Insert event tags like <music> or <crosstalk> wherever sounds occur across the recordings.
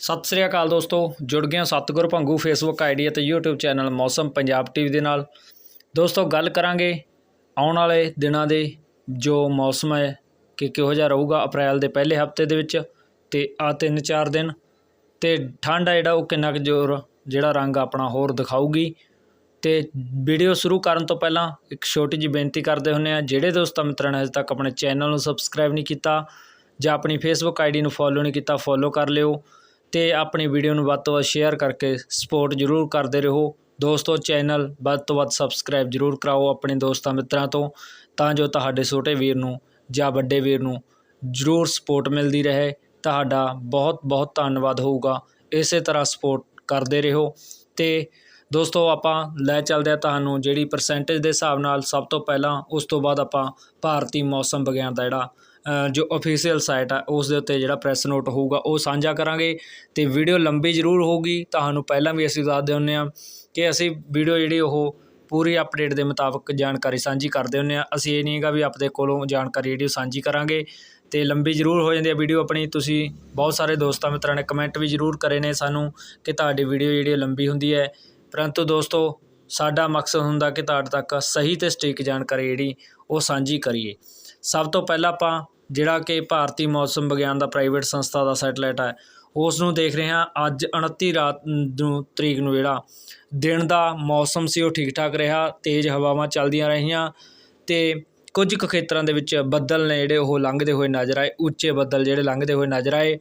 ਸਤਿ ਸ੍ਰੀ ਅਕਾਲ ਦੋਸਤੋ, ਜੁੜ ਗਏ ਹਾਂ ਸਤਿਗੁਰ ਭੰਗੂ ਫੇਸਬੁੱਕ ਆਈਡੀ ਅਤੇ YouTube channel Mausam Punjab TV ਦੇ ਨਾਲ। ਦੋਸਤੋ, ਗੱਲ ਕਰਾਂਗੇ ਆਉਣ ਵਾਲੇ ਦਿਨਾਂ ਦੇ ਜੋ ਮੌਸਮ ਹੈ ਕਿ ਕਿਹੋ ਜਿਹਾ ਰਹੂਗਾ ਅਪ੍ਰੈਲ ਦੇ ਪਹਿਲੇ ਹਫ਼ਤੇ ਦੇ ਵਿੱਚ ਤੇ ਆ ਤਿੰਨ ਚਾਰ ਦਿਨ। ਤੇ ਠੰਡ ਆ ਜਿਹੜਾ, ਉਹ ਕਿੰਨਾ ਕੁ ਜ਼ੋਰ, ਜਿਹੜਾ ਰੰਗ ਆਪਣਾ ਹੋਰ ਦਿਖਾਊਗੀ। ਤੇ ਵੀਡੀਓ ਸ਼ੁਰੂ ਕਰਨ ਤੋਂ ਪਹਿਲਾਂ ਇੱਕ ਛੋਟੀ ਜਿਹੀ ਬੇਨਤੀ ਕਰਦੇ ਹੁੰਨੇ ਆ ਜਿਹੜੇ ਦੋਸਤਾਂ ਮਿੱਤਰਾਂ ਨੇ ਅਜੇ ਤੱਕ ਆਪਣੇ ਚੈਨਲ ਨੂੰ ਸਬਸਕ੍ਰਾਈਬ ਨਹੀਂ ਕੀਤਾ ਜਾਂ ਆਪਣੀ ਫੇਸਬੁੱਕ ਆਈਡੀ ਨੂੰ ਫੋਲੋ ਨਹੀਂ ਕੀਤਾ ਫੋਲੋ ਕਰ ਲਿਓ। ਤੇ ਆਪਣੀ ਵੀਡੀਓ ਨੂੰ ਵੱਧ ਤੋਂ ਵੱਧ ਸ਼ੇਅਰ ਕਰਕੇ ਸਪੋਰਟ ਜ਼ਰੂਰ ਕਰਦੇ ਰਹੋ। ਦੋਸਤੋ ਚੈਨਲ ਵੱਧ ਤੋਂ ਵੱਧ ਸਬਸਕ੍ਰਾਈਬ ਜ਼ਰੂਰ ਕਰਾਓ ਆਪਣੇ ਦੋਸਤਾਂ ਮਿੱਤਰਾਂ ਤੋਂ, ਤਾਂ ਜੋ ਤੁਹਾਡੇ ਛੋਟੇ ਵੀਰ ਨੂੰ ਜਾਂ ਵੱਡੇ ਵੀਰ ਨੂੰ ਜ਼ਰੂਰ ਸਪੋਰਟ ਮਿਲਦੀ ਰਹੇ। ਤੁਹਾਡਾ ਬਹੁਤ ਬਹੁਤ ਧੰਨਵਾਦ ਹੋਊਗਾ। ਇਸੇ ਤਰ੍ਹਾਂ ਸਪੋਰਟ ਕਰਦੇ ਰਹੋ। ਤੇ ਦੋਸਤੋ, ਆਪਾਂ ਲੈ ਚੱਲਦੇ ਆ ਤੁਹਾਨੂੰ ਜਿਹੜੀ ਪਰਸੈਂਟੇਜ ਦੇ ਹਿਸਾਬ ਨਾਲ ਸਭ ਤੋਂ ਪਹਿਲਾਂ, ਉਸ ਤੋਂ ਬਾਅਦ ਆਪਾਂ ਭਾਰਤੀ ਮੌਸਮ ਵਿਗਿਆਨ ਦਾ ਜਿਹੜਾ ਜੋ ਅਫੀਸ਼ੀਅਲ ਸਾਈਟ ਆ, ਉਸ ਦੇ ਉੱਤੇ ਜਿਹੜਾ ਪ੍ਰੈਸ ਨੋਟ ਹੋਊਗਾ, ਉਹ ਸਾਂਝਾ ਕਰਾਂਗੇ। ਤੇ ਵੀਡੀਓ ਲੰਬੀ ਜ਼ਰੂਰ ਹੋਊਗੀ। ਤੁਹਾਨੂੰ ਪਹਿਲਾਂ ਵੀ ਅਸੀਂ ਦੱਸਦੇ ਹੁੰਨੇ ਆ ਕਿ ਅਸੀਂ ਵੀਡੀਓ ਜਿਹੜੀ ਉਹ ਪੂਰੀ ਅਪਡੇਟ ਦੇ ਮੁਤਾਬਕ ਜਾਣਕਾਰੀ ਸਾਂਝੀ ਕਰਦੇ ਹੁੰਨੇ ਆ ਅਸੀਂ ਇਹ ਨਹੀਂ ਹੈਗਾ ਵੀ ਆਪਦੇ ਕੋਲੋਂ ਜਾਣਕਾਰੀ ਜਿਹੜੀ ਉਹ ਸਾਂਝੀ ਕਰਾਂਗੇ। ਤੇ ਲੰਬੀ ਜ਼ਰੂਰ ਹੋ ਜਾਂਦੀ ਹੈ ਵੀਡੀਓ ਆਪਣੀ। ਤੁਸੀਂ ਬਹੁਤ ਸਾਰੇ ਦੋਸਤਾਂ ਮਿੱਤਰਾਂ ਨੇ ਕਮੈਂਟ ਵੀ ਜ਼ਰੂਰ ਕਰੇ ਨੇ ਸਾਨੂੰ ਕਿ ਤੁਹਾਡੀ ਵੀਡੀਓ ਜਿਹੜੀ ਲੰਬੀ ਹੁੰਦੀ ਹੈ। ਪਰੰਤੂ ਦੋਸਤੋ, ਸਾਡਾ ਮਕਸਦ ਹੁੰਦਾ ਕਿ ਤੁਹਾਡੇ ਤੱਕ ਸਹੀ ਤੇ ਸਟੀਕ ਜਾਣਕਾਰੀ ਜਿਹੜੀ ਉਹ ਸਾਂਝੀ ਕਰੀਏ। ਸਭ ਤੋਂ ਪਹਿਲਾਂ ਆਪਾਂ ਜਿਹੜਾ ਕਿ ਭਾਰਤੀ ਮੌਸਮ ਵਿਗਿਆਨ ਦਾ ਪ੍ਰਾਈਵੇਟ ਸੰਸਥਾ ਦਾ ਸੈਟਲਾਈਟ ਹੈ। ਉਸ ਨੂੰ ਦੇਖ ਰਹੇ ਹਾਂ। ਅੱਜ 29 ਰਾਤ ਨੂੰ ਤਰੀਕ ਨੂੰ ਜਿਹੜਾ ਦਿਨ ਦਾ ਮੌਸਮ ਸੀ, ਉਹ ਠੀਕ ਠਾਕ ਰਿਹਾ। ਤੇਜ਼ ਹਵਾਵਾਂ ਚੱਲਦੀਆਂ ਰਹੀਆਂ ਤੇ ਕੁਝ ਕੁ ਖੇਤਰਾਂ ਦੇ ਵਿੱਚ ਬੱਦਲ ਨੇ ਜਿਹੜੇ ਉਹ ਲੰਘਦੇ ਹੋਏ ਨਜ਼ਰ ਆਏ। ਉੱਚੇ ਬੱਦਲ ਜਿਹੜੇ ਲੰਘਦੇ ਹੋਏ ਨਜ਼ਰ ਆਏ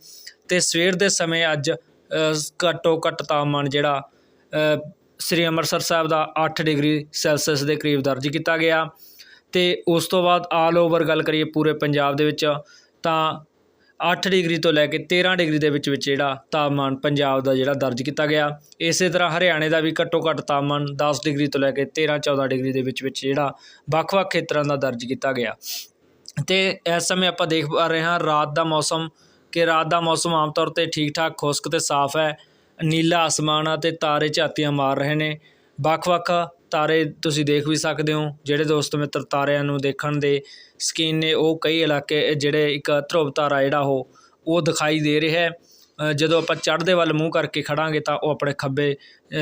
ਤੇ ਸਵੇਰ ਦੇ ਸਮੇਂ ਅੱਜ ਘੱਟੋ ਘੱਟ ਤਾਪਮਾਨ ਜਿਹੜਾ ਸ੍ਰੀ ਅੰਮ੍ਰਿਤਸਰ ਸਾਹਿਬ ਦਾ 8 ਡਿਗਰੀ ਸੈਲਸੀਅਸ ਦੇ ਕਰੀਬ ਦਰਜ ਕੀਤਾ ਗਿਆ। ਤੇ ਉਸ ਤੋਂ ਬਾਅਦ ਆਲ ਓਵਰ ਗੱਲ ਕਰੀਏ ਪੂਰੇ ਪੰਜਾਬ ਦੇ ਵਿੱਚ, ਤਾਂ 8 ਡਿਗਰੀ ਤੋਂ ਲੈ ਕੇ 13 ਡਿਗਰੀ ਦੇ ਵਿੱਚ ਵਿੱਚ ਜਿਹੜਾ ਤਾਪਮਾਨ ਪੰਜਾਬ ਦਾ ਜਿਹੜਾ ਦਰਜ ਕੀਤਾ ਗਿਆ। ਇਸੇ ਤਰ੍ਹਾਂ ਹਰਿਆਣੇ ਦਾ ਵੀ ਘੱਟੋ ਘੱਟ ਤਾਪਮਾਨ 10 ਡਿਗਰੀ ਤੋਂ ਲੈ ਕੇ 13 14 ਡਿਗਰੀ ਦੇ ਵਿੱਚ ਵਿੱਚ ਜਿਹੜਾ ਵੱਖ-ਵੱਖ ਖੇਤਰਾਂ ਦਾ ਦਰਜ ਕੀਤਾ ਗਿਆ। ਤੇ ਇਸ ਸਮੇਂ ਆਪਾਂ ਦੇਖ ਪਾ ਰਹੇ ਹਾਂ ਰਾਤ ਦਾ ਮੌਸਮ ਕਿ ਰਾਤ ਦਾ ਮੌਸਮ ਆਮ ਤੌਰ ਤੇ ਠੀਕ ਠਾਕ ਖੁਸ਼ਕ ਤੇ ਸਾਫ਼ ਹੈ। ਨੀਲਾ ਅਸਮਾਨ ਆ ਤੇ ਤਾਰੇ ਝਾਤੀਆਂ ਮਾਰ ਰਹੇ ਨੇ। ਵੱਖ-ਵੱਖ ਤਾਰੇ ਤੁਸੀਂ ਦੇਖ ਵੀ ਸਕਦੇ ਹੋ, ਜਿਹੜੇ ਦੋਸਤ ਮਿੱਤਰ ਤਾਰਿਆਂ ਨੂੰ ਦੇਖਣ ਦੇ ਸਕੀਨ ਨੇ, ਉਹ ਕਈ ਇਲਾਕੇ ਜਿਹੜੇ ਇੱਕ ਧਰੁਵ ਤਾਰਾ ਜਿਹੜਾ ਉਹ ਉਹ ਦਿਖਾਈ ਦੇ ਰਿਹਾ ਹੈ। ਜਦੋਂ ਆਪਾਂ ਚੜ੍ਹਦੇ ਵੱਲ ਮੂੰਹ ਕਰਕੇ ਖੜਾਂਗੇ ਤਾਂ ਉਹ ਆਪਣੇ ਖੱਬੇ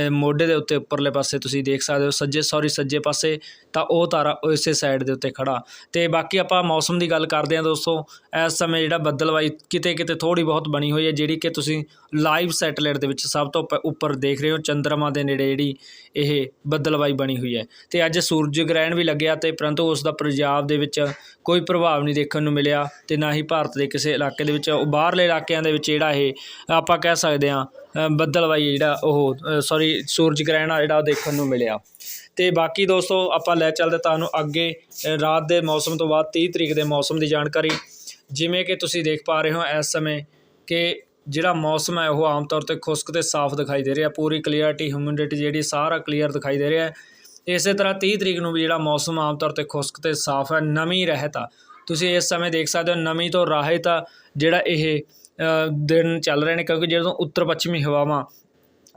ਮੋਢੇ ਦੇ ਉੱਤੇ ਉੱਪਰਲੇ ਪਾਸੇ ਤੁਸੀਂ ਦੇਖ ਸਕਦੇ ਹੋ, ਸੱਜੇ ਸੌਰੀ ਸੱਜੇ ਪਾਸੇ, ਤਾਂ ਉਹ ਤਾਰਾ ਇਸੇ ਸਾਈਡ ਦੇ ਉੱਤੇ ਖੜਾ। ਤੇ ਬਾਕੀ ਆਪਾਂ ਮੌਸਮ ਦੀ ਗੱਲ ਕਰਦੇ ਹਾਂ ਦੋਸਤੋ, ਇਸ ਸਮੇਂ ਜਿਹੜਾ ਬੱਦਲਵਾਈ ਕਿਤੇ ਕਿਤੇ ਥੋੜੀ ਬਹੁਤ ਬਣੀ ਹੋਈ ਹੈ, ਜਿਹੜੀ ਕਿ ਤੁਸੀਂ ਲਾਈਵ ਸੈਟੇਲਾਈਟ ਦੇ ਵਿੱਚ ਸਭ ਤੋਂ ਪ- ਉੱਪਰ ਦੇਖ ਰਹੇ ਹੋ, ਚੰਦਰਮਾ ਦੇ ਨੇੜੇ ਜਿਹੜੀ ਇਹ ਬੱਦਲਵਾਈ ਬਣੀ ਹੋਈ ਹੈ। ਤੇ ਅੱਜ ਸੂਰਜ ਗ੍ਰਹਿਣ ਵੀ ਲੱਗਿਆ ਤੇ ਪਰੰਤੂ ਉਸ ਦਾ ਪੰਜਾਬ ਦੇ ਵਿੱਚ ਕੋਈ ਪ੍ਰਭਾਵ ਨਹੀਂ ਦੇਖਣ ਨੂੰ ਮਿਲਿਆ, ਤੇ ਨਾ ਹੀ ਭਾਰਤ ਦੇ ਕਿਸੇ ਇਲਾਕੇ ਦੇ ਵਿੱਚ, ਉਹ ਬਾਹਰਲੇ ਇਲਾਕਿਆਂ ਦੇ ਵਿੱਚ ਜਿਹੜਾ ਇਹ ਆਪਾਂ ਕਹਿ ਸਕਦੇ ਹਾਂ ਬੱਦਲਵਾਈ ਜਿਹੜਾ ਉਹ ਸੌਰੀ ਸੂਰਜ ਗ੍ਰਹਿਣ ਜਿਹੜਾ ਉਹ ਦੇਖਣ ਨੂੰ ਮਿਲਿਆ। ਤੇ ਬਾਕੀ ਦੋਸਤੋ, ਆਪਾਂ ਲੈ ਚੱਲਦੇ ਤੁਹਾਨੂੰ ਅੱਗੇ ਰਾਤ ਦੇ ਮੌਸਮ ਤੋਂ ਬਾਅਦ 30 ਤਰੀਕ ਦੇ ਮੌਸਮ ਦੀ ਜਾਣਕਾਰੀ। ਜਿਵੇਂ ਕਿ ਤੁਸੀਂ ਦੇਖ ਪਾ ਰਹੇ ਹੋ ਇਸ ਸਮੇਂ ਕਿ ਜਿਹੜਾ ਮੌਸਮ ਹੈ, ਉਹ ਆਮ ਤੌਰ ਤੇ ਖੁਸ਼ਕ ਤੇ ਸਾਫ਼ ਦਿਖਾਈ ਦੇ ਰਿਹਾ। ਪੂਰੀ ਕਲੀਅਰਟੀ ਹਿਊਮਿਡਿਟੀ ਜਿਹੜੀ, ਸਾਰਾ ਕਲੀਅਰ ਦਿਖਾਈ ਦੇ ਰਿਹਾ ਹੈ। ਇਸੇ ਤਰ੍ਹਾਂ 30 ਤਰੀਕ ਨੂੰ ਵੀ ਜਿਹੜਾ ਮੌਸਮ ਆਮ ਤੌਰ ਤੇ ਖੁਸ਼ਕ ਤੇ ਸਾਫ਼ ਹੈ ਨਮੀ ਰਹਿਤ ਆ। ਤੁਸੀਂ ਇਸ ਸਮੇਂ ਦੇਖ ਸਕਦੇ ਹੋ ਨਮੀ ਤੋਂ ਰਾਹਤ ਆ ਜਿਹੜਾ ਇਹ ਦਿਨ ਚੱਲ ਰਹੇ ਨੇ ਕਿਉਂਕਿ ਜਦੋਂ ਉੱਤਰ ਪੱਛਮੀ ਹਵਾਵਾਂ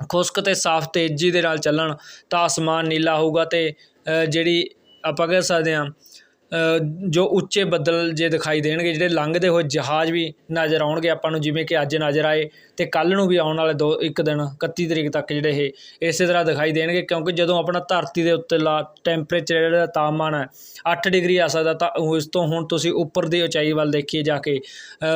ਖੁਸ਼ਕ ਤੇ ਸਾਫ਼ ਤੇਜ਼ੀ ਦੇ ਨਾਲ ਚੱਲਣ ਤਾਂ ਅਸਮਾਨ ਨੀਲਾ ਹੋਊਗਾ ਤੇ ਜਿਹੜੀ ਆਪਾਂ ਕਹਿ ਸਕਦੇ ਹਾਂ ਜੋ ਉੱਚੇ ਬੱਦਲ ਜੇ ਦਿਖਾਈ ਦੇਣਗੇ, ਜਿਹੜੇ ਲੰਘਦੇ ਹੋਏ ਜਹਾਜ਼ ਵੀ ਨਜ਼ਰ ਆਉਣਗੇ ਆਪਾਂ ਨੂੰ, ਜਿਵੇਂ ਕਿ ਅੱਜ ਨਜ਼ਰ ਆਏ ਤੇ ਕੱਲ ਨੂੰ ਵੀ ਆਉਣ ਵਾਲੇ ਦੋ, ਇੱਕ ਦਿਨ 31 ਤਰੀਕ ਤੱਕ ਜਿਹੜੇ ਇਹ, ਇਸੇ ਤਰ੍ਹਾਂ ਦਿਖਾਈ ਦੇਣਗੇ, ਕਿਉਂਕਿ ਜਦੋਂ ਆਪਣਾ ਧਰਤੀ ਦੇ ਉੱਤੇ ਲਾ ਟੈਂਪਰੇਚਰ ਜਿਹੜਾ ਤਾਪਮਾਨ ਹੈ 8 ਡਿਗਰੀ ਆ ਸਕਦਾ, ਤਾਂ ਉਸ ਤੋਂ ਹੁਣ ਤੁਸੀਂ ਉੱਪਰ ਦੀ ਉਚਾਈ ਵੱਲ ਦੇਖੀਏ ਜਾ ਕੇ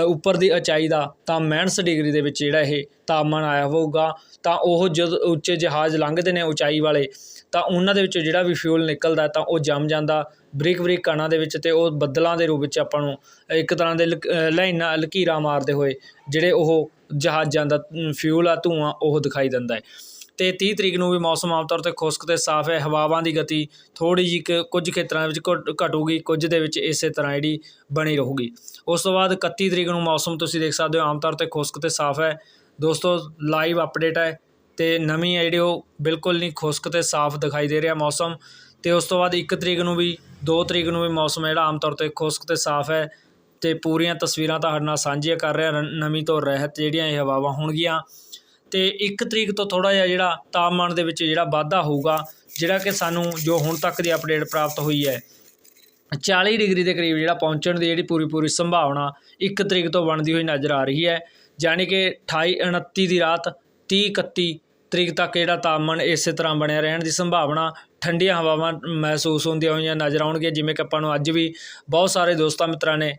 ਉੱਪਰ ਦੀ ਉਚਾਈ ਦਾ, ਤਾਂ 69 ਡਿਗਰੀ ਦੇ ਵਿੱਚ ਜਿਹੜਾ ਇਹ ਤਾਪਮਾਨ ਆਇਆ ਹੋਊਗਾ, ਤਾਂ ਉਹ ਜਦ ਉੱਚੇ ਜਹਾਜ਼ ਲੰਘਦੇ ਨੇ ਉਚਾਈ ਵਾਲੇ, ਤਾਂ ਉਹਨਾਂ ਦੇ ਵਿੱਚੋਂ ਜਿਹੜਾ ਵੀ ਫਿਊਲ ਨਿਕਲਦਾ ਤਾਂ ਉਹ ਜੰਮ ਜਾਂਦਾ ਬਰੀਕ ਬਰੀਕ ਕਣਾਂ ਦੇ ਵਿੱਚ ਅਤੇ ਉਹ ਬੱਦਲਾਂ ਦੇ ਰੂਪ ਵਿੱਚ ਆਪਾਂ ਨੂੰ ਇੱਕ ਤਰ੍ਹਾਂ ਦੇ ਲਕ- ਲਾਈਨਾਂ ਲਕੀਰਾਂ ਮਾਰਦੇ ਹੋਏ ਜਿਹੜੇ ਉਹ ਜਹਾਜ਼ਾਂ ਦਾ ਫਿਊਲ ਆ, ਧੂੰਆਂ, ਉਹ ਦਿਖਾਈ ਦਿੰਦਾ ਹੈ। ਤੇ 30 ਤਰੀਕ ਨੂੰ ਵੀ ਮੌਸਮ ਆਮ ਤੌਰ ਤੇ ਖੁਸ਼ਕ ਤੇ ਸਾਫ਼ ਹੈ, ਹਵਾਵਾਂ ਦੀ ਗਤੀ ਥੋੜੀ ਜਿਹੀ ਕੁ- ਕੁਝ ਖੇਤਰਾਂ ਵਿੱਚ ਘਟ- ਘਟੂਗੀ, ਕੁਝ ਦੇ ਵਿੱਚ ਇਸੇ ਤਰ੍ਹਾਂ ਜਿਹੜੀ ਬਣੀ ਰਹੂਗੀ। ਉਸ ਤੋਂ ਬਾਅਦ 31 ਤਰੀਕ ਨੂੰ ਮੌਸਮ ਤੁਸੀਂ ਦੇਖ ਸਕਦੇ ਹੋ ਆਮ ਤੌਰ ਤੇ ਖੁਸ਼ਕ ਤੇ ਸਾਫ਼ ਹੈ। ਦੋਸਤੋ ਲਾਈਵ ਅਪਡੇਟ ਹੈ ਤੇ ਨਵੀਂ ਹੈ ਜਿਹੜੀ ਉਹ ਬਿਲਕੁਲ ਨਹੀਂ ਖੁਸ਼ਕ ਤੇ ਸਾਫ਼ ਦਿਖਾਈ ਦੇ ਰਿਹਾ ਮੌਸਮ। ਅਤੇ ਉਸ ਤੋਂ ਬਾਅਦ ਇੱਕ ਤਰੀਕ ਨੂੰ ਵੀ, ਦੋ ਤਰੀਕ ਨੂੰ ਵੀ ਮੌਸਮ ਜਿਹੜਾ ਆਮ ਤੌਰ ਤੇ ਖੁਸ਼ਕ ਅਤੇ ਸਾਫ਼ ਹੈ ਅਤੇ ਪੂਰੀਆਂ ਤਸਵੀਰਾਂ ਤੁਹਾਡੇ ਨਾਲ ਸਾਂਝੀਆਂ ਕਰ ਰਿਹਾ ਨ- ਨਮੀ ਤੋਂ ਰਹਿਤ ਜਿਹੜੀਆਂ ਇਹ ਹਵਾਵਾਂ ਹੋਣਗੀਆਂ। ਅਤੇ ਇੱਕ ਤਰੀਕ ਤੋਂ ਥੋੜ੍ਹਾ ਜਿਹਾ ਜਿਹੜਾ ਤਾਪਮਾਨ ਦੇ ਵਿੱਚ ਜਿਹੜਾ ਵਾਧਾ ਹੋਊਗਾ, ਜਿਹੜਾ ਕਿ ਸਾਨੂੰ ਜੋ ਹੁਣ ਤੱਕ ਦੀ ਅਪਡੇਟ ਪ੍ਰਾਪਤ ਹੋਈ ਹੈ 40 ਡਿਗਰੀ ਦੇ ਕਰੀਬ ਜਿਹੜਾ ਪਹੁੰਚਣ ਦੀ ਜਿਹੜੀ ਪੂਰੀ ਪੂਰੀ ਸੰਭਾਵਨਾ ਇੱਕ ਤਰੀਕ ਤੋਂ ਬਣਦੀ ਹੋਈ ਨਜ਼ਰ ਆ ਰਹੀ ਹੈ। ਯਾਨੀ ਕਿ 28 29 ਦੀ ਰਾਤ 30 31 ਤਰੀਕ ਤੱਕ ਜਿਹੜਾ ਤਾਪਮਾਨ ਇਸੇ ਤਰ੍ਹਾਂ ਬਣਿਆ ਰਹਿਣ ਦੀ ਸੰਭਾਵਨਾ ਠੰਡੀਆਂ ਹਵਾਵਾਂ ਮਹਿਸੂਸ ਹੁੰਦੀਆਂ ਹੋਈਆਂ ਨਜ਼ਰ ਆਉਣਗੀਆਂ, ਜਿਵੇਂ ਕਿ ਆਪਾਂ ਨੂੰ ਅੱਜ ਵੀ ਬਹੁਤ ਸਾਰੇ ਦੋਸਤਾਂ ਮਿੱਤਰਾਂ ਨੇ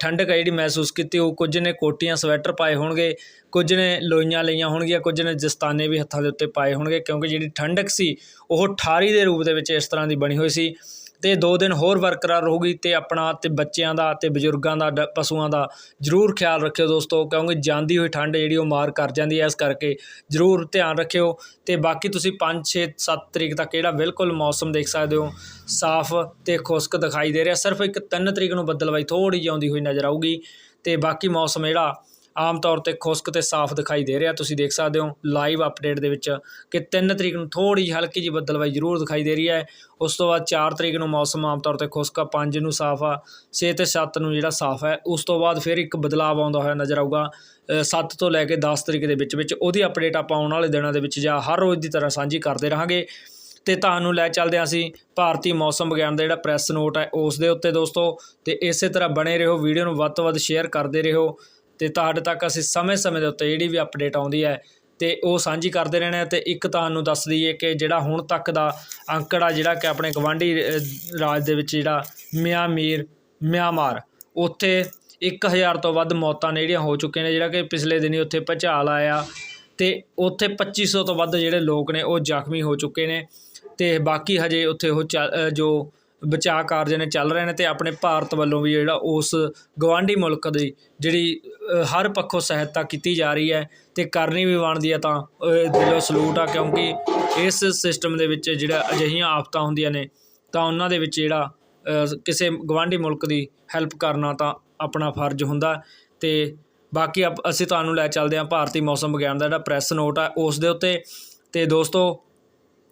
ਠੰਡਕ ਹੈ ਜਿਹੜੀ ਮਹਿਸੂਸ ਕੀਤੀ ਉਹ ਕੁਝ ਨੇ ਕੋਟੀਆਂ ਸਵੈਟਰ ਪਾਏ ਹੋਣਗੇ, ਕੁਝ ਨੇ ਲੋਈਆਂ ਲਈਆਂ ਹੋਣਗੀਆਂ, ਕੁਝ ਨੇ ਦਸਤਾਨੇ ਵੀ ਹੱਥਾਂ ਦੇ ਉੱਤੇ ਪਾਏ ਹੋਣਗੇ, ਕਿਉਂਕਿ ਜਿਹੜੀ ਠੰਡਕ ਸੀ, ਉਹ 28 ਦੇ ਰੂਪ ਦੇ ਵਿੱਚ ਇਸ ਤਰ੍ਹਾਂ ਦੀ ਬਣੀ ਹੋਈ ਸੀ। ਤੇ ਦੋ ਦਿਨ ਹੋਰ ਬਰਕਰਾਰ ਰਹੂਗੀ ਤੇ ਆਪਣਾ ਤੇ ਬੱਚਿਆਂ ਦਾ ਤੇ ਬਜ਼ੁਰਗਾਂ ਦਾ, ਡ- ਪਸ਼ੂਆਂ ਦਾ ਜ਼ਰੂਰ ਖਿਆਲ ਰੱਖਿਓ ਦੋਸਤੋ, ਕਿਉਂਕਿ ਜਾਂਦੀ ਹੋਈ ਠੰਡ ਜਿਹੜੀ ਉਹ ਮਾਰ ਕਰ ਜਾਂਦੀ ਹੈ, ਇਸ ਕਰਕੇ ਜ਼ਰੂਰ ਧਿਆਨ ਰੱਖਿਓ। ਤੇ ਬਾਕੀ ਤੁਸੀਂ 5 6 7 ਤਰੀਕ ਤੱਕ ਜਿਹੜਾ ਬਿਲਕੁਲ ਮੌਸਮ ਦੇਖ ਸਕਦੇ ਹੋ, ਸਾਫ਼ ਤੇ ਖੁਸ਼ਕ ਦਿਖਾਈ ਦੇ ਰਿਹਾ। ਸਿਰਫ ਇੱਕ 3 ਤਰੀਕ ਨੂੰ ਬੱਦਲਬਾਈ ਥੋੜੀ ਜਿਹੀ ਆਉਂਦੀ ਹੋਈ ਨਜ਼ਰ ਆਊਗੀ ਤੇ ਬਾਕੀ ਮੌਸਮ ਜਿਹੜਾ ਆਮ ਤੌਰ ਤੇ ਖੁਸ਼ਕ ਤੇ ਸਾਫ਼ ਦਿਖਾਈ ਦੇ ਰਿਹਾ। ਤੁਸੀਂ ਦੇਖ ਸਕਦੇ ਹੋ ਲਾਈਵ ਅਪਡੇਟ ਦੇ ਵਿੱਚ ਕਿ 3 ਤਰੀਕ ਨੂੰ ਥੋੜੀ ਜਿਹੀ ਹਲਕੀ ਜਿਹੀ ਬੱਦਲਬਾਈ ਜ਼ਰੂਰ ਦਿਖਾਈ ਦੇ ਰਹੀ ਹੈ। ਉਸ ਤੋਂ ਬਾਅਦ 4 ਤਰੀਕ ਨੂੰ ਮੌਸਮ ਆਮ ਤੌਰ ਤੇ ਖੁਸ਼ਕ ਆ 5 ਨੂੰ ਸਾਫ਼ ਆ 6 ਤੇ 7 ਨੂੰ ਜਿਹੜਾ ਸਾਫ਼ ਹੈ। ਉਸ ਤੋਂ ਬਾਅਦ ਫਿਰ ਇੱਕ ਬਦਲਾਅ ਆਉਂਦਾ ਹੋਇਆ ਨਜ਼ਰ ਆਊਗਾ। 7 ਤੋਂ ਲੈ ਕੇ 10 ਤਰੀਕ ਦੇ ਵਿੱਚ ਵਿੱਚ ਉਹਦੀ ਅਪਡੇਟ ਆਪਾਂ ਆਉਣ ਵਾਲੇ ਦਿਨਾਂ ਦੇ ਵਿੱਚ ਜਾਂ ਹਰ ਰੋਜ਼ ਦੀ ਤਰ੍ਹਾਂ ਸਾਂਝੀ ਕਰਦੇ ਰਹਾਂਗੇ। ਤੇ ਤੁਹਾਨੂੰ ਲੈ ਚੱਲਦੇ ਹਾਂ ਅਸੀਂ ਭਾਰਤੀ ਮੌਸਮ ਵਿਗਿਆਨ ਦਾ ਜਿਹੜਾ ਪ੍ਰੈਸ ਨੋਟ ਹੈ, ਉਸ ਦੇ ਉੱਤੇ ਦੋਸਤੋ। ਤੇ ਇਸੇ ਤਰ੍ਹਾਂ ਬਣੇ ਰਹੋ, ਵੀਡੀਓ ਨੂੰ ਵੱਧ ਤੋਂ ਵੱਧ ਸ਼ੇਅਰ ਕਰਦੇ ਰਹੋ। ਤੇ ਤੁਹਾਡੇ ਤੱਕ ਅਸੀਂ ਸਮੇਂ-ਸਮੇਂ ਦੇ ਉੱਤੇ ਜਿਹੜੀ ਵੀ ਅਪਡੇਟ ਆਉਂਦੀ ਹੈ ਤੇ ਉਹ ਸਾਂਝੀ ਕਰਦੇ ਰਹਿਣਾ ਹੈ ਤੇ ਇੱਕ ਤੁਹਾਨੂੰ ਦੱਸ ਦਈਏ ਕਿ ਜਿਹੜਾ ਹੁਣ ਤੱਕ ਦਾ ਅੰਕੜਾ ਜਿਹੜਾ ਕਿ ਆਪਣੇ ਗਵਾਂਢੀ ਰਾਜ ਦੇ ਵਿੱਚ ਜਿਹੜਾ ਮਿਆਂਮੀਰ ਮਿਆਂਮਾਰ ਉੱਥੇ 1000 ਤੋਂ ਵੱਧ ਮੌਤਾਂ ਨੇ ਜਿਹੜੀਆਂ ਹੋ ਚੁੱਕੀਆਂ ਨੇ, ਜਿਹੜਾ ਕਿ ਪਿਛਲੇ ਦਿਨੀ ਉੱਥੇ ਭੁਚਾਲ ਆਇਆ ਤੇ ਉੱਥੇ 2500 ਤੋਂ ਵੱਧ ਜਿਹੜੇ ਲੋਕ ਨੇ ਉਹ ਜ਼ਖਮੀ ਹੋ ਚੁੱਕੇ ਨੇ ਤੇ ਬਾਕੀ ਹਜੇ ਉੱਥੇ ਉਹ ਚੱਲ- ਜੋ ਬਚਾਅ ਕਾਰਜ ਨੇ ਚੱਲ ਰਹੇ ਨੇ ਤੇ ਆਪਣੇ ਭਾਰਤ ਵੱਲੋਂ ਵੀ ਜਿਹੜਾ ਉਸ ਗਵਾਂਢੀ ਮੁਲਕ ਦੀ ਜਿਹੜੀ ਹਰ ਪੱਖੋਂ ਸਹਾਇਤਾ ਕੀਤੀ ਜਾ ਰਹੀ ਹੈ ਤੇ ਕਰਨੀ ਵੀ ਬਣਦੀ ਹੈ ਤਾਂ ਅ, ਦਿਲੋਂ ਸਲੂਟ ਆ ਕਿਉਂਕਿ ਇਸ ਸਿਸਟਮ ਦੇ ਵਿੱਚ ਜਿਹੜਾ ਅਜਿਹੀਆਂ ਆਫਤਾਂ ਹੁੰਦੀਆਂ ਨੇ ਤਾਂ ਉਹਨਾਂ ਦੇ ਵਿੱਚ ਜਿਹੜਾ ਕਿਸੇ ਗਵਾਂਢੀ ਮੁਲਕ ਦੀ ਹੈਲਪ ਕਰਨਾ ਤਾਂ ਆਪਣਾ ਫਰਜ਼ ਹੁੰਦਾ ਤੇ ਬਾਕੀ ਆਪ- ਅਸੀਂ ਤੁਹਾਨੂੰ ਲੈ ਚੱਲਦੇ ਹਾਂ ਭਾਰਤੀ ਮੌਸਮ ਵਿਗਿਆਨ ਦਾ ਜਿਹੜਾ ਪ੍ਰੈਸ ਨੋਟ ਆ ਉਸ ਦੇ ਉੱਤੇ ਤੇ ਦੋਸਤੋ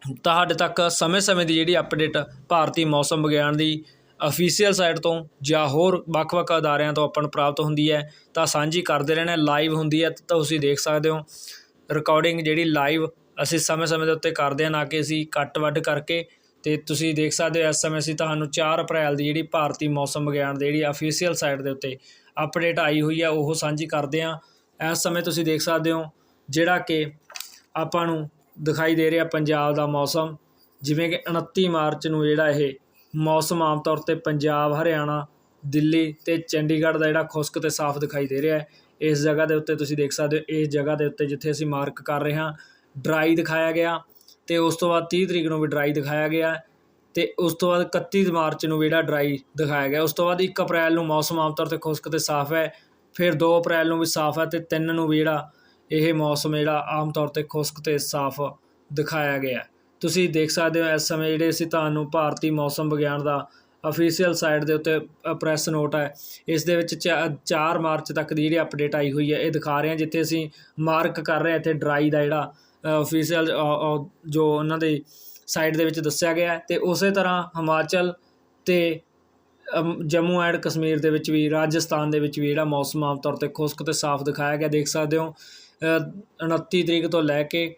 ਤੁਹਾਡੇ ਤੱਕ ਸਮੇਂ-ਸਮੇਂ ਦੀ ਜਿਹੜੀ ਅਪਡੇਟ ਭਾਰਤੀ ਮੌਸਮ ਵਿਗਿਆਨ ਦੀ ਅਫੀਸ਼ੀਅਲ ਸਾਈਟ ਤੋਂ ਜਾਂ ਹੋਰ ਵੱਖ-ਵੱਖ ਅਦਾਰਿਆਂ ਤੋਂ ਆਪਾਂ ਨੂੰ ਪ੍ਰਾਪਤ ਹੁੰਦੀ ਹੈ, ਤਾਂ ਸਾਂਝੀ ਕਰਦੇ ਰਹਿਣਾ ਲਾਈਵ ਹੁੰਦੀ ਹੈ, ਤਾਂ ਤੁਸੀਂ ਦੇਖ ਸਕਦੇ ਹੋ। ਰਿਕਾਰਡਿੰਗ ਜਿਹੜੀ ਲਾਈਵ ਅਸੀਂ ਸਮੇਂ-ਸਮੇਂ ਦੇ ਉੱਤੇ ਕਰਦੇ ਹਾਂ, ਨਾ ਕਿ ਅਸੀਂ ਕੱਟ ਵੱਢ ਕਰਕੇ। ਤੇ ਤੁਸੀਂ ਦੇਖ ਸਕਦੇ ਹੋ, ਇਸ ਸਮੇਂ ਅਸੀਂ ਤੁਹਾਨੂੰ 4 ਅਪ੍ਰੈਲ ਦੀ ਜਿਹੜੀ ਭਾਰਤੀ ਮੌਸਮ ਵਿਗਿਆਨ ਦੀ ਜਿਹੜੀ ਅਫੀਸ਼ੀਅਲ ਸਾਈਟ ਦੇ ਉੱਤੇ ਅਪਡੇਟ ਆਈ ਹੋਈ ਆ, ਉਹ ਸਾਂਝੀ ਕਰਦੇ ਹਾਂ। ਇਸ ਸਮੇਂ ਤੁਸੀਂ ਦੇਖ ਸਕਦੇ ਹੋ, ਜਿਹੜਾ ਕਿ ਆਪਾਂ ਨੂੰ ਦਿਖਾਈ ਦੇ ਰਿਹਾ ਪੰਜਾਬ ਦਾ ਮੌਸਮ, ਜਿਵੇਂ ਕਿ 29 ਮਾਰਚ ਨੂੰ ਜਿਹੜਾ ਇਹ ਮੌਸਮ ਆਮ ਤੌਰ ਤੇ ਪੰਜਾਬ, ਹਰਿਆਣਾ, ਦਿੱਲੀ ਤੇ ਚੰਡੀਗੜ੍ਹ ਦਾ ਜਿਹੜਾ ਖੁਸ਼ਕ ਤੇ ਸਾਫ਼ ਦਿਖਾਈ ਦੇ ਰਿਹਾ ਹੈ। ਇਸ ਜਗ੍ਹਾ ਦੇ ਉੱਤੇ ਤੁਸੀਂ ਦੇਖ ਸਕਦੇ ਹੋ, ਇਸ ਜਗ੍ਹਾ ਦੇ ਉੱਤੇ ਜਿੱਥੇ ਅਸੀਂ ਮਾਰਕ ਕਰ ਰਹੇ ਹਾਂ, ਡਰਾਈ ਦਿਖਾਇਆ ਗਿਆ ਤੇ ਉਸ ਤੋਂ ਬਾਅਦ 30 ਤਰੀਕ ਨੂੰ ਵੀ ਡਰਾਈ ਦਿਖਾਇਆ ਗਿਆ ਤੇ ਉਸ ਤੋਂ ਬਾਅਦ 31 ਮਾਰਚ ਨੂੰ ਵੀ ਜਿਹੜਾ ਡਰਾਈ ਦਿਖਾਇਆ ਗਿਆ। ਉਸ ਤੋਂ ਬਾਅਦ 1 ਅਪ੍ਰੈਲ ਨੂੰ ਮੌਸਮ ਆਮ ਤੌਰ ਤੇ ਖੁਸ਼ਕ ਤੇ ਸਾਫ਼ ਹੈ, ਫਿਰ 2 ਅਪ੍ਰੈਲ ਨੂੰ ਵੀ ਸਾਫ਼ ਹੈ ਤੇ 3 ਨੂੰ ਵੀ ਜਿਹੜਾ ਇਹ ਮੌਸਮ ਜਿਹੜਾ ਆਮ ਤੌਰ ਤੇ ਖੁਸ਼ਕ ਤੇ ਸਾਫ਼ ਦਿਖਾਇਆ ਗਿਆ। ਤੁਸੀਂ ਦੇਖ ਸਕਦੇ ਹੋ ਇਸ ਸਮੇਂ ਜਿਹੜੇ ਅਸੀਂ ਤੁਹਾਨੂੰ ਭਾਰਤੀ ਮੌਸਮ ਵਿਗਿਆਨ ਦਾ ਅਫੀਸ਼ੀਅਲ ਸਾਈਟ ਦੇ ਉੱਤੇ ਪ੍ਰੈਸ ਨੋਟ ਹੈ। ਇਸ ਦੇ ਵਿੱਚ 4 ਮਾਰਚ ਤੱਕ ਦੀ ਜਿਹੜੀ ਅਪਡੇਟ ਆਈ ਹੋਈ ਹੈ, ਇਹ ਦਿਖਾ ਰਹੇ ਹਾਂ। ਜਿੱਥੇ ਅਸੀਂ ਮਾਰਕ ਕਰ ਰਹੇ ਹਾਂ, ਇੱਥੇ ਡਰਾਈ ਦਾ ਜਿਹੜਾ ਅਫੀਸ਼ੀਅਲ ਜੋ ਉਹਨਾਂ ਦੇ ਸਾਈਟ ਦੇ ਵਿੱਚ ਦੱਸਿਆ ਗਿਆ ਹੈ। ਤੇ ਉਸੇ ਤਰ੍ਹਾਂ ਹਿਮਾਚਲ ਤੇ ਜੰਮੂ ਐਂਡ ਕਸ਼ਮੀਰ ਦੇ ਵਿੱਚ ਵੀ, ਰਾਜਸਥਾਨ ਦੇ ਵਿੱਚ ਵੀ ਜਿਹੜਾ ਮੌਸਮ ਆਮ ਤੌਰ ਤੇ ਖੁਸ਼ਕ ਤੇ ਸਾਫ਼ ਦਿਖਾਇਆ ਗਿਆ। ਦੇਖ ਸਕਦੇ ਹੋ ਉਣੱਤੀ ਤਰੀਕ ਤੋਂ ਲੈ ਕੇ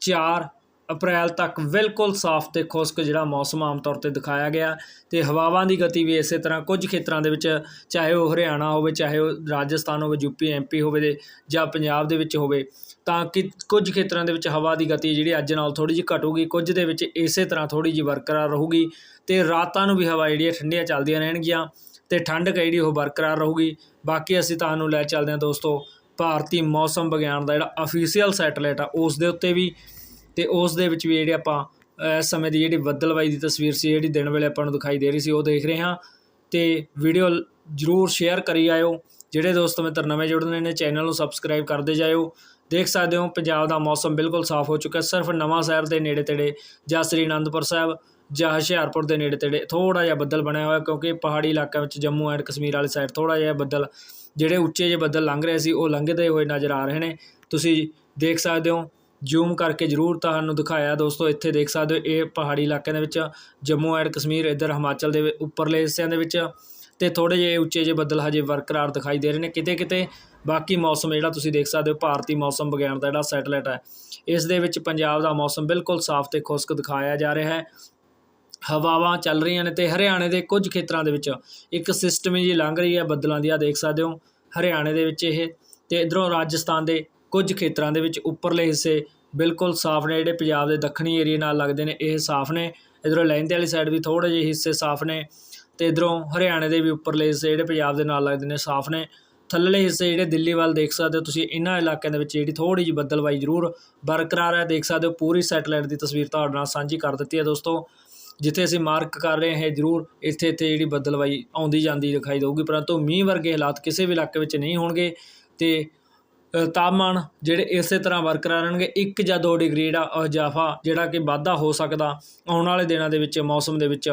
4 ਅਪ੍ਰੈਲ ਤੱਕ ਬਿਲਕੁਲ ਸਾਫ਼ ਤੇ ਖੁਸ਼ਕ ਜਿਹੜਾ ਮੌਸਮ ਆਮ ਤੌਰ ਤੇ ਦਿਖਾਇਆ ਗਿਆ ਤੇ ਹਵਾਵਾਂ ਦੀ ਗਤੀ ਵੀ ਇਸੇ ਤਰ੍ਹਾਂ ਕੁਝ ਖੇਤਰਾਂ ਦੇ ਵਿੱਚ, ਚਾਹੇ ਉਹ ਹਰਿਆਣਾ ਹੋਵੇ, ਚਾਹੇ ਉਹ ਰਾਜਸਥਾਨ ਹੋਵੇ ਯੂਪੀ ਐਮਪੀ ਹੋਵੇ ਜਾਂ ਪੰਜਾਬ ਦੇ ਵਿੱਚ ਹੋਵੇ, ਤਾਂ ਕਿ ਕੁਝ ਖੇਤਰਾਂ ਦੇ ਵਿੱਚ ਹਵਾ ਦੀ ਗਤੀ ਜਿਹੜੀ ਅੱਜ ਨਾਲ ਥੋੜੀ ਜਿਹੀ ਘਟੂਗੀ, ਕੁਝ ਦੇ ਵਿੱਚ ਇਸੇ ਤਰ੍ਹਾਂ ਥੋੜੀ ਜਿਹੀ ਬਰਕਰਾਰ ਰਹੂਗੀ ਤੇ ਰਾਤਾਂ ਨੂੰ ਵੀ ਹਵਾ ਜਿਹੜੀ ਹੈ ਠੰਡੀਆਂ ਚੱਲਦੀਆਂ ਰਹਿਣਗੀਆਂ ਤੇ ਠੰਡਕ ਜਿਹੜੀ ਉਹ ਬਰਕਰਾਰ ਰਹੂਗੀ। ਬਾਕੀ ਅਸੀਂ ਤੁਹਾਨੂੰ ਲੈ ਚੱਲਦੇ ਹਾਂ ਦੋਸਤੋ ਭਾਰਤੀ ਮੌਸਮ ਵਿਗਿਆਨ ਦਾ ਜਿਹੜਾ ਅਫੀਸ਼ੀਅਲ ਸੈਟੇਲਾਈਟ ਆ, ਉਸ ਦੇ ਉੱਤੇ ਵੀ ਤੇ ਉਸ ਦੇ ਵਿੱਚ ਵੀ ਜਿਹੜੇ ਆਪਾਂ, ਇਸ ਸਮੇਂ ਦੀ ਜਿਹੜੀ ਬੱਦਲਬਾਈ ਦੀ ਤਸਵੀਰ ਸੀ, ਜਿਹੜੀ ਦਿਨ ਵੇਲੇ ਆਪਾਂ ਨੂੰ ਦਿਖਾਈ ਦੇ ਰਹੀ ਸੀ, ਉਹ ਦੇਖ ਰਹੇ ਹਾਂ। ਤੇ ਵੀਡੀਓ ਜਰੂਰ ਸ਼ੇਅਰ ਕਰੀ ਆਇਓ ਜਿਹੜੇ ਦੋਸਤ ਮਿੱਤਰ ਨਵੇਂ ਜੁੜਨੇ ਨੇ ਚੈਨਲ ਨੂੰ ਸਬਸਕ੍ਰਾਈਬ ਕਰਦੇ ਜਾਇਓ। ਦੇਖ ਸਕਦੇ ਹੋ, ਪੰਜਾਬ ਦਾ ਮੌਸਮ ਬਿਲਕੁਲ ਸਾਫ਼ ਹੋ ਚੁੱਕਾ ਸਿਰਫ ਨਵਾਂ ਸ਼ਹਿਰ ਦੇ ਨੇੜੇ ਤੇੜੇ ਜਾਂ ਸ੍ਰੀ ਅਨੰਦਪੁਰ ਸਾਹਿਬ ਜਾਂ ਹੁਸ਼ਿਆਰਪੁਰ ਦੇ ਨੇੜੇ ਤੇੜੇ ਥੋੜਾ ਜਿਹਾ ਬੱਦਲ ਬਣਿਆ ਹੋਇਆ, ਕਿਉਂਕਿ ਪਹਾੜੀ ਇਲਾਕਿਆਂ ਵਿੱਚ ਜੰਮੂ ਐਂਡ ਕਸ਼ਮੀਰ ਵਾਲੀ ਸਾਈਡ ਥੋੜਾ ਜਿਹਾ ਬੱਦਲ ਜਿਹੜੇ ਉੱਚੇ ਜਿਹੇ ਬੱਦਲ ਲੰਘ ਰਹੇ ਸੀ, ਉਹ ਲੰਘਦੇ ਹੋਏ ਨਜ਼ਰ ਆ ਰਹੇ ਨੇ। ਤੁਸੀਂ ਦੇਖ ਸਕਦੇ ਹੋ, ਜ਼ੂਮ ਕਰਕੇ ਜ਼ਰੂਰ ਤੁਹਾਨੂੰ ਦਿਖਾਇਆ ਦੋਸਤੋ, ਇੱਥੇ ਦੇਖ ਸਕਦੇ ਹੋ, ਇਹ ਪਹਾੜੀ ਇਲਾਕਿਆਂ ਦੇ ਵਿੱਚ, ਜੰਮੂ ਐਂਡ ਕਸ਼ਮੀਰ, ਇੱਧਰ ਹਿਮਾਚਲ ਦੇ ਉੱਪਰਲੇ ਹਿੱਸਿਆਂ ਦੇ ਵਿੱਚ, ਤੇ ਥੋੜੇ ਜਿਹੇ ਉੱਚੇ ਜਿਹੇ ਬੱਦਲ ਹਜੇ ਬਰਕਰਾਰ ਦਿਖਾਈ ਦੇ ਰਹੇ ਨੇ। ਕਿਤੇ ਕਿਤੇ ਬਾਕੀ ਮੌਸਮ ਜਿਹੜਾ ਤੁਸੀਂ ਦੇਖ ਸਕਦੇ ਹੋ, ਭਾਰਤੀ ਮੌਸਮ ਵਿਗਿਆਨ ਦਾ ਜਿਹੜਾ ਸੈਟੇਲਾਈਟ ਹੈ, ਇਸ ਦੇ ਵਿੱਚ ਪੰਜਾਬ ਦਾ ਮੌਸਮ ਬਿਲਕੁਲ ਸਾਫ਼ ਤੇ ਖੁਸ਼ਕ ਦਿਖਾਇਆ ਜਾ ਰਿਹਾ ਹੈ। ਹਵਾਵਾਂ ਚੱਲ ਰਹੀਆਂ ਨੇ ਤੇ ਹਰਿਆਣੇ ਦੇ ਕੁਝ ਖੇਤਰਾਂ ਦੇ ਵਿੱਚ ਇੱਕ ਸਿਸਟਮ ਜੀ ਲੰਘ ਰਹੀ ਹੈ, ਬੱਦਲਾਂ ਦੀ ਆ ਦੇਖ ਸਕਦੇ ਹੋ, ਹਰਿਆਣੇ ਦੇ ਵਿੱਚ ਇਹ ਤੇ ਇਧਰੋਂ ਰਾਜਸਥਾਨ ਦੇ ਕੁਝ ਖੇਤਰਾਂ ਦੇ ਵਿੱਚ ਉੱਪਰਲੇ ਹਿੱਸੇ ਬਿਲਕੁਲ ਸਾਫ਼ ਨੇ, ਜਿਹੜੇ ਪੰਜਾਬ ਦੇ ਦੱਖਣੀ ਏਰੀਆ ਨਾਲ ਲੱਗਦੇ ਨੇ, ਇਹ ਸਾਫ਼ ਨੇ, ਇਧਰੋਂ ਲਹਿੰਦੇ ਵਾਲੀ ਸਾਈਡ ਵੀ ਥੋੜ੍ਹੇ ਜਿਹੇ ਹਿੱਸੇ ਸਾਫ਼ ਨੇ ਤੇ ਇਧਰੋਂ ਹਰਿਆਣੇ ਦੇ ਵੀ ਉੱਪਰਲੇ ਹਿੱਸੇ ਜਿਹੜੇ ਪੰਜਾਬ ਦੇ ਨਾਲ ਲੱਗਦੇ ਨੇ ਸਾਫ਼ ਨੇ ਥੱਲੜੇ ਹਿੱਸੇ ਜਿਹੜੇ ਦਿੱਲੀ ਵੱਲ ਦੇਖ ਸਕਦੇ ਹੋ ਤੁਸੀਂ ਇਹਨਾਂ ਇਲਾਕਿਆਂ ਦੇ ਵਿੱਚ ਜਿਹੜੀ ਥੋੜੀ ਜਿਹੀ ਬੱਦਲਵਾਈ ਜ਼ਰੂਰ ਬਰਕਰਾਰ ਹੈ, ਦੇਖ ਸਕਦੇ ਹੋ ਪੂਰੀ ਸੈਟਲਾਈਟ ਦੀ ਤਸਵੀਰ ਤੁਹਾਡੇ ਨਾਲ ਸਾਂਝੀ ਕਰ ਦਿੱਤੀ ਹੈ ਦੋਸਤੋ ਜਿੱਥੇ ਅਸੀਂ ਮਾਰਕ ਕਰ ਰਹੇ ਹਾਂ ਜ਼ਰੂਰ ਇੱਥੇ ਇੱਥੇ ਜਿਹੜੀ ਬੱਦਲਵਾਈ ਆਉਂਦੀ ਜਾਂਦੀ ਦਿਖਾਈ ਦੇਊਗੀ। ਪਰੰਤੂ ਮੀਂਹ ਵਰਗੇ ਹਾਲਾਤ ਕਿਸੇ ਵੀ ਇਲਾਕੇ ਵਿੱਚ ਨਹੀਂ ਹੋਣਗੇ ਤੇ ਤਾਪਮਾਨ ਜਿਹੜੇ ਇਸੇ ਤਰ੍ਹਾਂ ਬਰਕਰਾਰ ਰਹਿਣਗੇ। 1 ਜਾਂ 2 ਡਿਗਰੀ ਜਿਹੜਾ ਇਜ਼ਾਫਾ ਜਿਹੜਾ ਕਿ ਵਾਧਾ ਹੋ ਸਕਦਾ ਆਉਣ ਵਾਲੇ ਦਿਨਾਂ ਦੇ ਵਿੱਚ, ਮੌਸਮ ਦੇ ਵਿੱਚ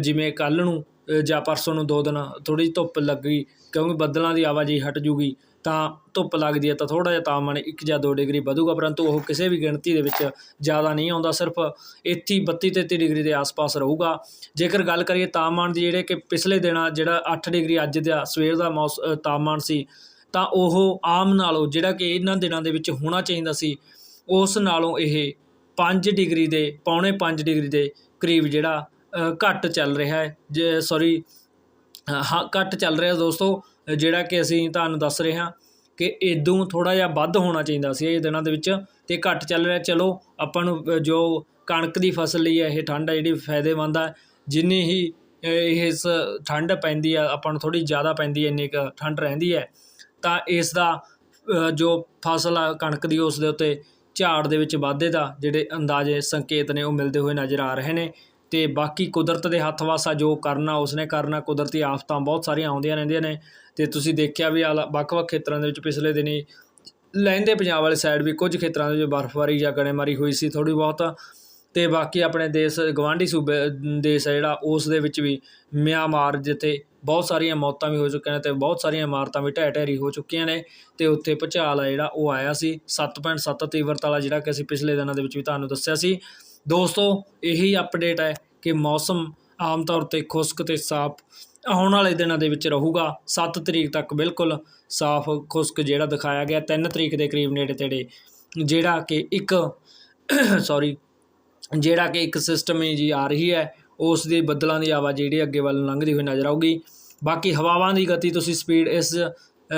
ਜਿਵੇਂ ਕੱਲ੍ਹ ਨੂੰ ਜਾਂ ਪਰਸੋਂ ਨੂੰ ਦੋ ਦਿਨ ਥੋੜੀ ਜਿਹੀ ਧੁੱਪ ਲੱਗੀ ਕਿਉਂਕਿ ਬੱਦਲਾਂ ਦੀ ਆਵਾਜਾਈ ਹਟ ਜੂਗੀ। ਤਾਂ ਧੁੱਪ ਲੱਗਦੀ ਹੈ ਤਾਂ ਥੋੜ੍ਹਾ ਜਿਹਾ ਤਾਪਮਾਨ ਇੱਕ ਜਾਂ ਦੋ ਡਿਗਰੀ ਵਧੂਗਾ, ਪਰੰਤੂ ਉਹ ਕਿਸੇ ਵੀ ਗਿਣਤੀ ਦੇ ਵਿੱਚ ਜ਼ਿਆਦਾ ਨਹੀਂ ਆਉਂਦਾ, ਸਿਰਫ ਇੱਥੇ ਹੀ 32 33 ਡਿਗਰੀ ਦੇ ਆਸ-ਪਾਸ ਰਹੂਗਾ। ਜੇਕਰ ਗੱਲ ਕਰੀਏ ਤਾਪਮਾਨ ਦੀ, ਜਿਹੜੇ ਕਿ ਪਿਛਲੇ ਦਿਨਾਂ ਜਿਹੜਾ 8 ਡਿਗਰੀ ਅੱਜ ਦਾ ਸਵੇਰ ਦਾ ਮੌਸ ਤਾਪਮਾਨ ਸੀ, ਤਾਂ ਉਹ ਆਮ ਨਾਲੋਂ ਜਿਹੜਾ ਕਿ ਇਹਨਾਂ ਦਿਨਾਂ ਦੇ ਵਿੱਚ ਹੋਣਾ ਚਾਹੀਦਾ ਸੀ, ਉਸ ਨਾਲੋਂ ਇਹ 5 ਡਿਗਰੀ ਦੇ, ਪੌਣੇ 5 ਡਿਗਰੀ ਦੇ ਕਰੀਬ ਜਿਹੜਾ ਘੱਟ ਚੱਲ ਰਿਹਾ ਹੈ। ਜੇ, ਸੌਰੀ ਹਾਂ, ਘੱਟ ਚੱਲ ਰਿਹਾ ਦੋਸਤੋ। ਜਿਹੜਾ ਕਿ ਅਸੀਂ ਤੁਹਾਨੂੰ ਦੱਸ ਰਹੇ ਹਾਂ ਕਿ ਇਦੋਂ ਥੋੜਾ ਜਿਹਾ ਵੱਧ ਹੋਣਾ ਚਾਹੀਦਾ ਸੀ ਇਹ ਦਿਨਾਂ ਦੇ ਵਿੱਚ ਤੇ ਘੱਟ ਚੱਲ ਰਿਹਾ। ਚਲੋ, ਆਪਾਂ ਨੂੰ ਜੋ ਕਣਕ ਦੀ ਫਸਲ ਲਈ ਹੈ ਇਹ ਠੰਡ ਆ, ਜਿਹੜੀ ਫਾਇਦੇਮੰਦ ਆ, ਜਿੰਨੀ ਹੀ ਇਸ ਠੰਡ ਪੈਂਦੀ ਆ, ਆਪਾਂ ਨੂੰ ਥੋੜੀ ਜ਼ਿਆਦਾ ਪੈਂਦੀ ਹੈ ਇੰਨੀ ਕੁ ਠੰਡ ਰਹਿੰਦੀ ਹੈ ਤਾਂ ਇਸ ਦਾ ਜੋ ਫਸਲ ਆ, ਕਣਕ ਦੀ, ਉਸ ਦੇ ਉੱਤੇ ਝਾੜ ਦੇ ਵਿੱਚ ਵਾਧੇ ਦਾ ਜਿਹੜੇ ਅੰਦਾਜ਼ੇ, ਸੰਕੇਤ ਨੇ ਉਹ ਮਿਲਦੇ ਹੋਏ ਨਜ਼ਰ ਆ ਰਹੇ ਨੇ। ਅਤੇ ਬਾਕੀ ਕੁਦਰਤ ਦੇ ਹੱਥ ਵਾਸਾ ਜੋ ਕਰਨਾ, ਉਸਨੇ ਕਰਨਾ, ਕੁਦਰਤੀ ਆਫਤਾਂ ਬਹੁਤ ਸਾਰੀਆਂ ਆਉਂਦੀਆਂ ਰਹਿੰਦੀਆਂ ਨੇ। ਅਤੇ ਤੁਸੀਂ ਦੇਖਿਆ ਵੀ ਆਲਾ- ਵੱਖ-ਵੱਖ ਖੇਤਰਾਂ ਦੇ ਵਿੱਚ ਪਿਛਲੇ ਦਿਨੀ ਲਹਿੰਦੇ ਪੰਜਾਬ ਵਾਲੀ ਸਾਈਡ ਵੀ ਕੁਝ ਖੇਤਰਾਂ ਦੇ ਵਿੱਚ ਬਰਫ਼ਬਾਰੀ ਜਾਂ ਗੜੇਮਾਰੀ ਹੋਈ ਸੀ ਥੋੜ੍ਹੀ ਬਹੁਤ। ਅਤੇ ਬਾਕੀ ਆਪਣੇ ਦੇਸ਼ ਗਵਾਂਢੀ ਸੂਬੇ ਦੇਸ਼ ਹੈ ਜਿਹੜਾ, ਉਸ ਦੇ ਵਿੱਚ ਵੀ ਮਿਆਂਮਾਰ ਜਿੱਥੇ ਬਹੁਤ ਸਾਰੀਆਂ ਮੌਤਾਂ ਵੀ ਹੋ ਚੁੱਕੀਆਂ ਨੇ ਅਤੇ ਬਹੁਤ ਸਾਰੀਆਂ ਇਮਾਰਤਾਂ ਵੀ ਢਹਿ ਢੇਰੀ ਹੋ ਚੁੱਕੀਆਂ ਨੇ ਅਤੇ ਉੱਥੇ ਭੁਚਾਲ ਆ ਜਿਹੜਾ, ਉਹ ਆਇਆ ਸੀ। 7.7 ਤੀਵਰਤਾ ਵਾਲਾ ਜਿਹੜਾ ਕਿ ਅਸੀਂ ਪਿਛਲੇ ਦਿਨਾਂ ਦੇ ਵਿੱਚ ਵੀ ਤੁਹਾਨੂੰ ਦੱਸਿਆ ਸੀ। ਦੋਸਤੋ, ਇਹੀ ਅਪਡੇਟ ਹੈ ਕਿ ਮੌਸਮ ਆਮ ਤੌਰ ਤੇ ਖੁਸ਼ਕ ਤੇ ਸਾਫ਼ ਆਉਣ ਵਾਲੇ ਦਿਨਾਂ ਦੇ ਵਿੱਚ ਰਹੂਗਾ। 7 ਤਰੀਕ ਤੱਕ ਬਿਲਕੁਲ ਸਾਫ਼, ਖੁਸ਼ਕ ਜਿਹੜਾ ਦਿਖਾਇਆ ਗਿਆ। 3 ਤਰੀਕ ਦੇ ਕਰੀਬ ਨੇੜੇ ਤੇੜੇ, ਜਿਹੜਾ ਕਿ ਇੱਕ <coughs> ਸੌਰੀ ਜਿਹੜਾ ਕਿ ਇੱਕ ਸਿਸਟਮ ਜੀ ਆ ਰਹੀ ਹੈ, ਉਸ ਦੇ ਬੱਦਲਾਂ ਦੀ ਆਵਾਜ਼ ਜਿਹੜੀ ਅੱਗੇ ਵੱਲ ਲੰਘਦੀ ਹੋਈ ਨਜ਼ਰ ਆਊਗੀ। ਬਾਕੀ ਹਵਾਵਾਂ ਦੀ ਗਤੀ ਤੁਸੀਂ ਸਪੀਡ ਇਸ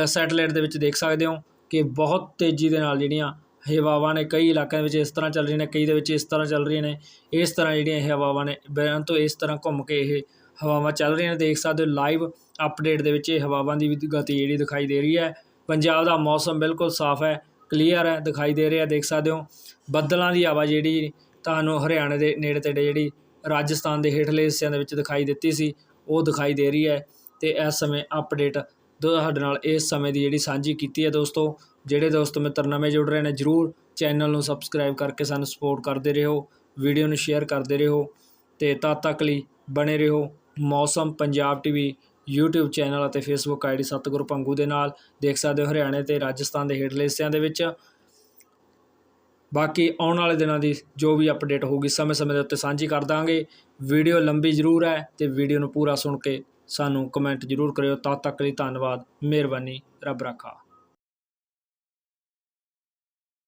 ਸੈਟੇਲਾਈਟ ਦੇ ਵਿੱਚ ਦੇਖ ਸਕਦੇ ਹੋ ਕਿ ਬਹੁਤ ਤੇਜ਼ੀ ਦੇ ਨਾਲ ਜਿਹੜੀਆਂ ਹਵਾਵਾਂ ਨੇ ਕਈ ਇਲਾਕਿਆਂ ਵਿੱਚ ਇਸ ਤਰ੍ਹਾਂ ਚੱਲ ਰਹੀਆਂ ਨੇ, ਕਈ ਦੇ ਵਿੱਚ ਇਸ ਤਰ੍ਹਾਂ ਚੱਲ ਰਹੀਆਂ ਨੇ। ਇਸ ਤਰ੍ਹਾਂ ਜਿਹੜੀਆਂ ਇਹ ਹਵਾਵਾਂ ਨੇ ਬਿਆਨ ਤੋਂ ਇਸ ਤਰ੍ਹਾਂ ਘੁੰਮ ਕੇ ਇਹ ਹਵਾਵਾਂ ਚੱਲ ਰਹੀਆਂ ਨੇ। ਦੇਖ ਸਕਦੇ ਹੋ ਲਾਈਵ ਅਪਡੇਟ ਦੇ ਵਿੱਚ ਇਹ ਹਵਾਵਾਂ ਦੀ ਵੀ ਗਤੀ ਜਿਹੜੀ ਦਿਖਾਈ ਦੇ ਰਹੀ ਹੈ। ਪੰਜਾਬ ਦਾ ਮੌਸਮ ਬਿਲਕੁਲ ਸਾਫ਼ ਹੈ ਕਲੀਅਰ ਹੈ, ਦਿਖਾਈ ਦੇ ਰਿਹਾ। ਦੇਖ ਸਕਦੇ ਹੋ ਬੱਦਲਾਂ ਦੀ ਆਵਾਜ਼ ਜਿਹੜੀ ਤੁਹਾਨੂੰ ਹਰਿਆਣੇ ਦੇ ਨੇੜੇ ਤੇੜੇ ਜਿਹੜੀ ਰਾਜਸਥਾਨ ਦੇ ਹੇਠਲੇ ਹਿੱਸਿਆਂ ਦੇ ਵਿੱਚ ਦਿਖਾਈ ਦਿੱਤੀ ਸੀ, ਉਹ ਦਿਖਾਈ ਦੇ ਰਹੀ ਹੈ। ਤੇ ਇਸ ਸਮੇਂ ਅਪਡੇਟ ਤੁਹਾਡੇ ਨਾਲ ਇਸ ਸਮੇਂ ਦੀ ਜਿਹੜੀ ਸਾਂਝੀ ਕੀਤੀ ਹੈ ਦੋਸਤੋ, ਜਿਹੜੇ ਦੋਸਤ ਮਿੱਤਰ ਨਵੇਂ ਜੁੜ ਰਹੇ ਨੇ, ਜਰੂਰ ਚੈਨਲ ਨੂੰ ਸਬਸਕ੍ਰਾਈਬ ਕਰਕੇ ਸਾਨੂੰ ਸਪੋਰਟ ਕਰਦੇ ਰਹੋ ਵੀਡੀਓ ਨੂੰ ਸ਼ੇਅਰ ਕਰਦੇ ਰਹੋ ਤੇ ਤਦ ਤੱਕ ਲਈ ਬਣੇ ਰਹੋ Mausam Punjab TV YouTube channel ਅਤੇ Facebook ਆਈਡੀ ਸਤਿਗੁਰੂ ਪੰਗੂ ਦੇ ਨਾਲ। ਦੇਖ ਸਕਦੇ ਹੋ ਹਰਿਆਣੇ ਤੇ ਰਾਜਸਥਾਨ ਦੇ ਹੇਠਲੇ ਹਿੱਸਿਆਂ ਦੇ ਵਿੱਚ। ਬਾਕੀ ਆਉਣ ਵਾਲੇ ਦਿਨਾਂ ਦੀ ਜੋ ਵੀ ਅਪਡੇਟ ਹੋਊਗੀ, ਸਮੇਂ-ਸਮੇਂ ਦੇ ਉੱਤੇ ਸਾਂਝੀ ਕਰ ਦਾਂਗੇ। ਵੀਡੀਓ ਲੰਬੀ ਜ਼ਰੂਰ ਹੈ ਤੇ ਵੀਡੀਓ ਨੂੰ ਪੂਰਾ ਸੁਣ ਕੇ ਸਾਨੂੰ ਕਮੈਂਟ ਜ਼ਰੂਰ ਕਰਿਓ। ਤਦ ਤੱਕ ਲਈ ਧੰਨਵਾਦ। ਮਿਹਰਬਾਨੀ। ਰੱਬ ਰਾਖਾ।